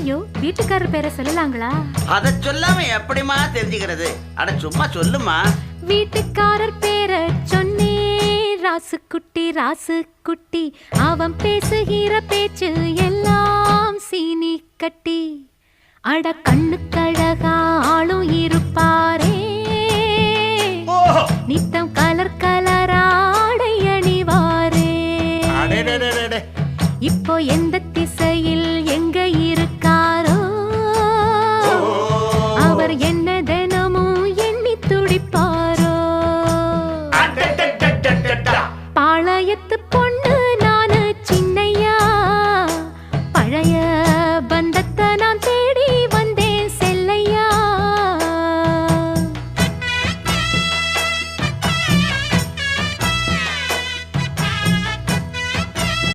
வீட்டுக்காரர் பேரை சொல்லலாங்களா? அத சொல்லாம எப்படிம்மா தெரிஞ்சுக்கிறது? அட சும்மா சொல்லுமா வீட்டுக்காரர் பேரை சொன்னே ராசுக்குட்டி ராசுக்குட்டி. அவன் பேசுகிற பேச்சு எல்லாம் சீனி கட்டி. அட கண்ணுக்கழகா ஆளும் இருப்பாரே. நித்தம் கலர் கலராடை அணிவாரே. இப்போ எந்த எங்க வயத்து பொண்ணு